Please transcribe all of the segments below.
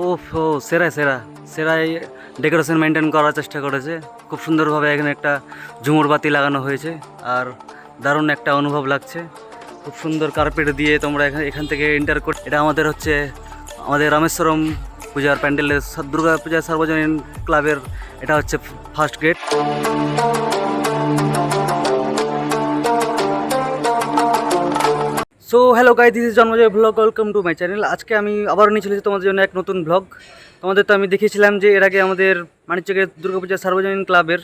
ও ও সেরা সেরা। সেরাই decoration maintain করার চেষ্টা করেছে। খুব সুন্দরভাবে এখানে একটা ঝুমুর বাতি লাগানো হয়েছে। আর দারুণ একটা অনুভব লাগছে। খুব সুন্দর কার্পেট দিয়ে তোমরা এখানে এখান থেকে এন্টার কর এটা আমাদের হচ্ছে, আমাদের রামেশ্বরম পূজার প্যান্ডেলের দুর্গা পূজা সার্বজনীন ক্লাবের এটা হচ্ছে first gate so hello guy this Janmajoy blog welcome to my channel আজকে আমি আবারও নিয়ে চলেছি তোমাদের জন্য এক নতুন ব্লগ তোমাদের তো আমি দেখিয়েছিলাম যে এর আগে আমাদের মানিকচকের দুর্গাপূজা সার্বজনীন ক্লাবের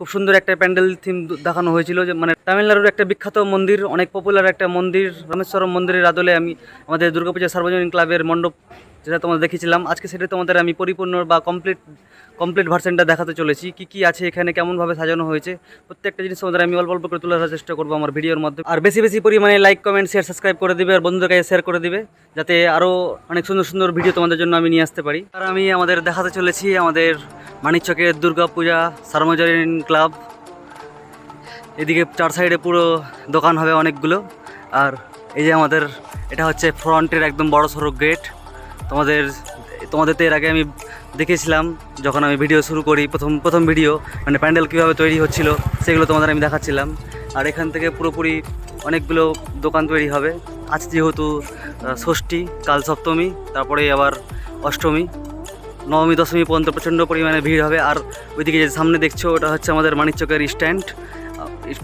খুব সুন্দর একটা প্যান্ডেল থিম দেখানো হয়েছিল যে মানে তামিলনাড়ুর একটা বিখ্যাত মন্দির, অনেক পপুলার একটা মন্দির, রামেশ্বরম মন্দিরের আদলে আমি আমাদের দুর্গাপূজা সার্বজনীন ক্লাবের মণ্ডপ যেটা তোমাদের দেখেছিলাম আজকে সেটা তোমাদের আমি পরিপূর্ণ বা কমপ্লিট কমপ্লিট ভার্সনটা দেখাতে চলেছি। কি কি আছে এখানে, কেমনভাবে সাজানো হয়েছে, প্রত্যেকটা জিনিস তোমাদের আমি অল্প অল্প করে তুলে ধরার চেষ্টা করব আমার ভিডিওর মাধ্যমে আর বেশি বেশি পরিমাণে লাইক কমেন্ট শেয়ার সাবস্ক্রাইব করে দিবে আর বন্ধুদের কাছে শেয়ার করে দিবে, যাতে আরও অনেক সুন্দর সুন্দর ভিডিও তোমাদের জন্য আমি নিয়ে আসতে পারি। আর আমি আমাদের দেখাতে চলেছি আমাদের মানিকচকের দুর্গা পূজা সার্বজনীন ক্লাব এদিকে চার সাইডে পুরো দোকান হবে অনেকগুলো। আর এই যে আমাদের, এটা হচ্ছে ফ্রন্টের একদম বড় সড়ো গেট তোমাদের তোমাদের তো এর আগে আমি দেখেছিলাম যখন আমি ভিডিও শুরু করি, প্রথম প্রথম ভিডিও মানে প্যান্ডেল কীভাবে তৈরি হচ্ছিল, সেগুলো তোমাদের আমি দেখাচ্ছিলাম। আর এখান থেকে পুরোপুরি অনেকগুলো দোকান তৈরি হবে। আজ যেহেতু ষষ্ঠী, কাল সপ্তমী, তারপরে আবার অষ্টমী, নবমী, দশমী পর্যন্ত প্রচণ্ড পরিমাণে ভিড় হবে। আর ওইদিকে যে সামনে দেখছ, ওটা হচ্ছে আমাদের মানিকচকের স্ট্যান্ড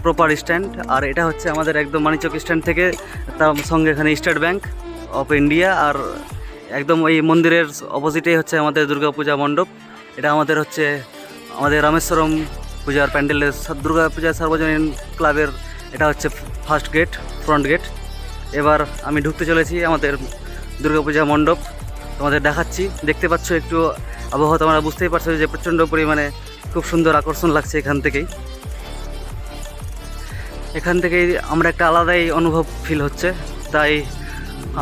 প্রপার স্ট্যান্ড আর এটা হচ্ছে আমাদের একদম মানিকচক স্ট্যান্ড থেকে, তার সঙ্গে এখানে স্টেট ব্যাংক অফ ইন্ডিয়া আর একদম ওই মন্দিরের অপোজিটেই হচ্ছে আমাদের দুর্গা পূজা মণ্ডপ। এটা আমাদের হচ্ছে, আমাদের রামেশ্বরম পূজার প্যান্ডেলের দুর্গা পূজা সার্বজনীন ক্লাবের, এটা হচ্ছে ফার্স্ট গেট ফ্রন্ট গেট এবার আমি ঢুকতে চলেছি আমাদের দুর্গাপূজা মণ্ডপ। তোমাদের দেখাচ্ছি, দেখতে পাচ্ছ একটু আবহাওয়া, তোমরা বুঝতেই পারছ যে প্রচণ্ড পরিমাণে খুব সুন্দর আকর্ষণ লাগছে এখান থেকেই। এখান থেকেই আমরা একটা আলাদাই অনুভব ফিল হচ্ছে, তাই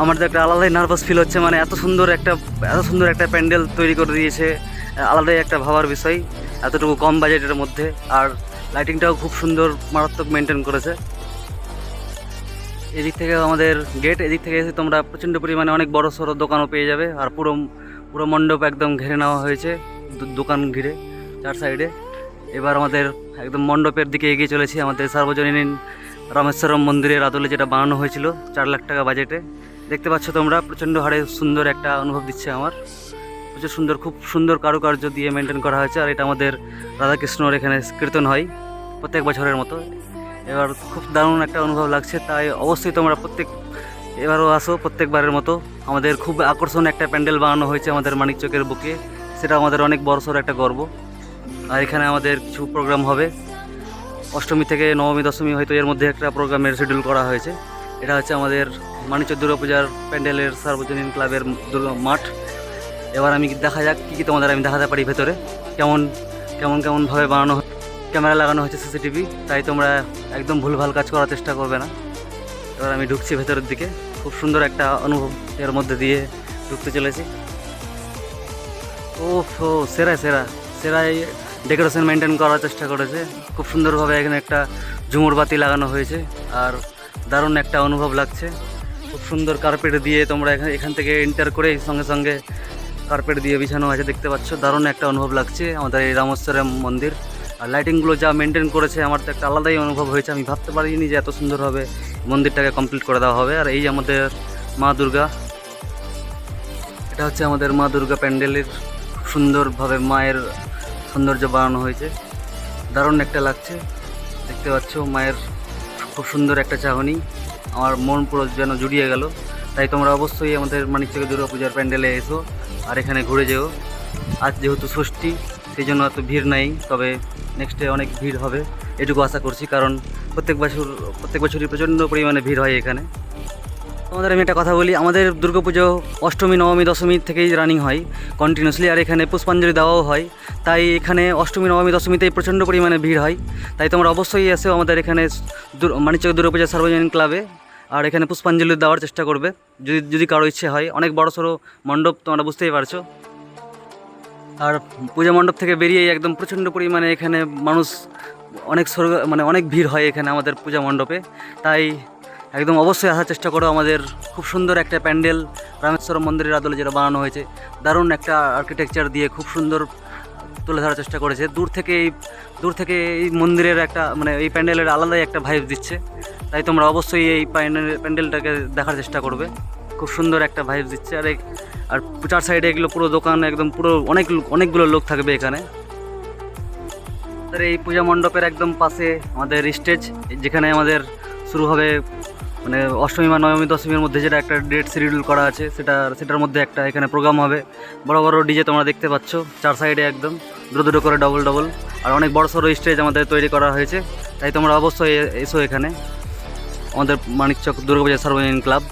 আমাদের একটা আলাদাই নার্ভাস ফিল হচ্ছে মানে এত সুন্দর একটা, এত সুন্দর একটা প্যান্ডেল তৈরি করে দিয়েছে, আলাদাই একটা ভাবার বিষয়, এতটুকু কম বাজেটের মধ্যে, আর লাইটিংটাও খুব সুন্দর, মারাত্মক মেনটেন করেছে। এদিক থেকে আমাদের গেট এদিক থেকে এসে তোমরা প্রচণ্ড পরিমাণে অনেক বড় সড়ো দোকানও পেয়ে যাবে, আর পুরো পুরো মণ্ডপ একদম ঘিরে নেওয়া হয়েছে দোকান ঘিরে, চার সাইডে এবার আমাদের একদম মণ্ডপের দিকে এগিয়ে চলেছি, আমাদের সার্বজনীন রামেশ্বরম মন্দিরের আদলে যেটা বানানো হয়েছিল, চার লাখ টাকা বাজেটে। দেখতে পাচ্ছ তোমরা, প্রচণ্ড হারে সুন্দর একটা অনুভব দিচ্ছে আমার। প্রচুর সুন্দর, খুব সুন্দর কারুকার্য দিয়ে মেনটেন করা হয়েছে, আর এটা আমাদের রাধাকৃষ্ণর এখানে কীর্তন হয়, প্রত্যেক বছরের মতো। এবার খুব দারুণ একটা অনুভব লাগছে, তাই অবশ্যই তোমরা প্রত্যেক, এবারও আসো প্রত্যেকবারের মতো। আমাদের খুব আকর্ষণ একটা প্যান্ডেল বানানো হয়েছে আমাদের মানিকচকের বুকে, সেটা আমাদের অনেক বড়সড় একটা গর্ব। আর এখানে আমাদের কিছু প্রোগ্রাম হবে। অষ্টমী থেকে নবমী, দশমী হয়তো এর মধ্যে একটা প্রোগ্রামের শিডিউল করা হয়েছে। এটা হচ্ছে আমাদের মানিকচক দুর্গাপূজার প্যান্ডেলের সার্বজনীন ক্লাবের দুর্গা মাঠ। এবার আমি দেখা যাক কী কী তোমাদের আমি দেখাতে পারি ভেতরে। কেমন কেমন কেমনভাবে বানানো ক্যামেরা লাগানো হয়েছে সিসিটিভি, তাই তোমরা একদম ভুলভাল কাজ করার চেষ্টা করবে না। এবার আমি ঢুকছি ভেতরের দিকে। খুব সুন্দর একটা অনুভব এর মধ্যে দিয়ে ঢুকতে চলেছি। ও সেরা সেরা সেরাই ডেকোরেশন মেনটেন করার চেষ্টা করেছে। খুব সুন্দরভাবে এখানে একটা ঝুমুর বাতি লাগানো হয়েছে আর দারুণ একটা অনুভব লাগছে। খুব সুন্দর কার্পেট দিয়ে তোমরা এখানে এখান থেকে এন্টার করে সঙ্গে সঙ্গে কার্পেট দিয়ে বিছানো আছে দেখতে পাচ্ছ। দারুণ একটা অনুভব লাগছে আমাদের এই রামেশ্বরম মন্দির। আর লাইটিংগুলো যা মেনটেন করেছে, আমার তো একটা আলাদাই অনুভব হয়েছে। আমি ভাবতে পারিনি যে এত সুন্দরভাবে মন্দিরটাকে কমপ্লিট করে দেওয়া হবে। আর এই আমাদের মা দুর্গা, এটা হচ্ছে আমাদের মা দুর্গা প্যান্ডেলের সুন্দরভাবে মায়ের সৌন্দর্য বাড়ানো হয়েছে। দারুণ একটা লাগছে। দেখতে পাচ্ছ, মায়ের খুব সুন্দর একটা চাহনি। আমার মন পুরো যেন জুড়িয়ে গেল। তাই তোমরা অবশ্যই আমাদের মানিকচকে দুর্গা পূজার প্যান্ডেলে এসো আর এখানে ঘুরে যেও। আজ যেহেতু ষষ্ঠী সেই জন্য এত ভিড় নাই, তবে নেক্সটে অনেক ভিড় হবে। এটুকু আশা করছি, কারণ প্রত্যেক বছর, প্রত্যেক বছরই প্রচণ্ড পরিমাণে ভিড় হয় এখানে। তোমাদের আমি একটা কথা বলি, আমাদের দুর্গাপুজো অষ্টমী, নবমী, দশমী থেকেই রানিং হয় কন্টিনিউসলি আর এখানে পুষ্পাঞ্জলি দেওয়াও হয়। তাই এখানে অষ্টমী, নবমী, দশমীতেই প্রচণ্ড পরিমাণে ভিড় হয়। তাই তোমরা অবশ্যই এসেও আমাদের এখানে মানিকচক দুর্গাপূজা সার্বজনীন ক্লাবে আর এখানে পুষ্পাঞ্জলি দেওয়ার চেষ্টা করবে। যদি যদি কারও ইচ্ছে হয়, অনেক বড় সড়ো মণ্ডপ তোমরা বুঝতেই পারছ। আর পূজা মণ্ডপ থেকে বেরিয়েই একদম প্রচণ্ড পরিমাণে এখানে মানুষ অনেক স্বর্গ মানে অনেক ভিড় হয় এখানে আমাদের পূজা মণ্ডপে। তাই একদম অবশ্যই আসার চেষ্টা করো। আমাদের খুব সুন্দর একটা প্যান্ডেল রামেশ্বরম মন্দিরের আদলে যেটা বানানো হয়েছে, দারুণ একটা আর্কিটেকচার দিয়ে খুব সুন্দর তুলে ধরার চেষ্টা করেছে। দূর থেকে এই, দূর থেকে এই মন্দিরের একটা মানে এই প্যান্ডেলের আলাদাই একটা ভাইব দিচ্ছে। তাই তোমরা অবশ্যই এই প্যান্ডেল, প্যান্ডেলটাকে দেখার চেষ্টা করবে। খুব সুন্দর একটা ভাইব দিচ্ছে। আর আর চার সাইডে এগুলো পুরো দোকান একদম পুরো অনেক, অনেকগুলো লোক থাকবে এখানে। এই পূজা মণ্ডপের একদম পাশে আমাদের স্টেজ যেখানে আমাদের শুরু হবে মানে অষ্টমী বা নবমী, দশমীর মধ্যে যেটা একটা ডেট শিডিউল করা আছে, সেটা, সেটার মধ্যে একটা এখানে প্রোগ্রাম হবে। বড় বড় ডিজে তোমরা দেখতে পাচ্ছ, চার সাইডে একদম, দুটো দুটো করে ডবল ডবল আর অনেক বড়, সড়ো স্টেজ আমাদের তৈরি করা হয়েছে, তাই তোমরা অবশ্যই এসো এখানে। আমাদের মানিকচক দুর্গাপূজা সর্বজনীন ক্লাব